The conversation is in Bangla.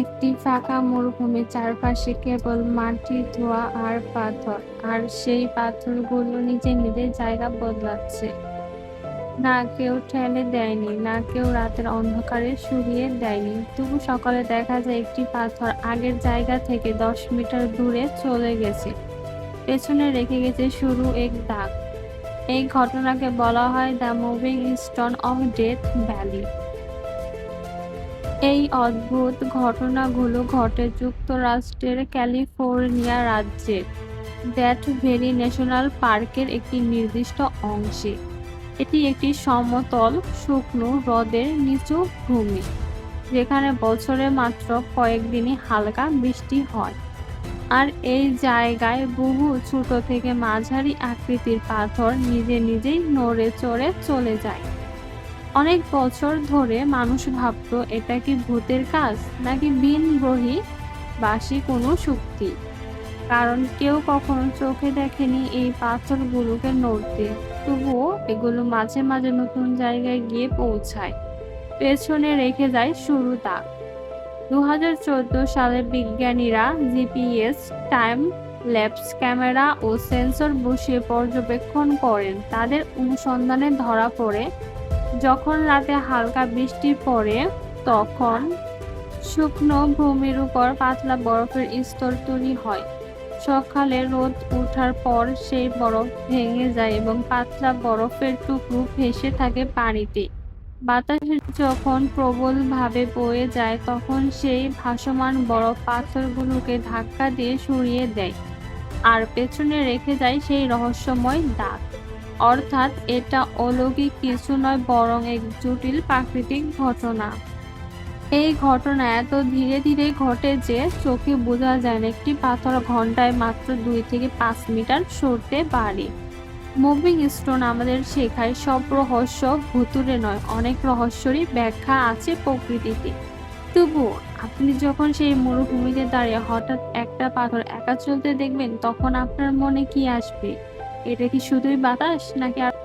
একটি ফাঁকা মরুভূমি চারপাশে কেবল মাটির ধোঁয়া আর পাথর, আর সেই পাথরগুলো নিজে নিজে জায়গা বদলাচ্ছে। না কেউ ঠেলে দেয়নি, না কেউ রাতের অন্ধকারে সরিয়ে দেয়নি। তবু সকালে দেখা যায় একটি পাথর আগের জায়গা থেকে দশ মিটার দূরে চলে গেছে। পেছনে রেখে গেছে শুরু এক দাগ। এই ঘটনাকে বলা হয় the moving stone of Death Valley এই অদ্ভুত ঘটনাগুলো ঘটে যুক্তরাষ্ট্রের ক্যালিফোর্নিয়া রাজ্যের দ্যাট ভেরি ন্যাশনাল পার্কের একটি নির্দিষ্ট অংশে। এটি একটি সমতল, শুকনো হ্রদের নিচু ভূমি, যেখানে বছরে মাত্র কয়েকদিনই হালকা বৃষ্টি হয়। আর এই জায়গায় বহু ছোট থেকে মাঝারি আকৃতির পাথর নিজে নিজেই নড়ে চড়ে চলে যায়। অনেক বছর ধরে মানুষ ভাবতো, এটা কি ভূতের কাজ নাকি বিন গ্রহী বাসি কোনো শক্তি? কারণ কেউ কখনো চোখে দেখেনি এই পাথরগুলোকে নড়তে। তবুও এগুলো মাঝে মাঝে নতুন জায়গায় গিয়ে পৌঁছায়। পেছনে রেখে যায় শুরু তাক দু সালে বিজ্ঞানীরা জিপিএস, টাইম ল্যাপস ক্যামেরা ও সেন্সর বসিয়ে পর্যবেক্ষণ করেন। তাদের অনুসন্ধানে ধরা পড়ে যখন রাতে হালকা বৃষ্টি পড়ে, তখন শুকনো ভূমির উপর পাতলা বরফের স্তর তৈরি হয়। সকালে রোদ ওঠার পর সেই বরফ ভেঙে যায় এবং পাতলা বরফের টুকরো ভেসে থাকে পানিতে। বাতাসে যখন প্রবলভাবে বয়ে যায়, তখন সেই ভাসমান বরফ পাথরগুলোকে ধাক্কা দিয়ে সরিয়ে দেয়। আর পেছনে রেখে যায় সেই রহস্যময় দাগ। অর্থাৎ এটা অলৌকিক কিছু নয়, বরং এক জটিল প্রাকৃতিক ঘটনা। এই ঘটনা এত ধীরে ধীরে ঘটে যে চোখে বোঝা যায় না, একটি পাথর ঘন্টায় মাত্র দুই থেকে পাঁচ মিটার সরতে পারে। মুভিং স্টোন আমাদের শেখায় সব রহস্য ভুতুরে নয়, অনেক রহস্যরই ব্যাখ্যা আছে প্রকৃতিতে। তবু আপনি যখন সেই মরুভূমিতে দাঁড়িয়ে হঠাৎ একটা পাথর একা চলতে দেখবেন, তখন আপনার মনে কি আসবে? এটা কি শুধুই বাতাস নাকি আর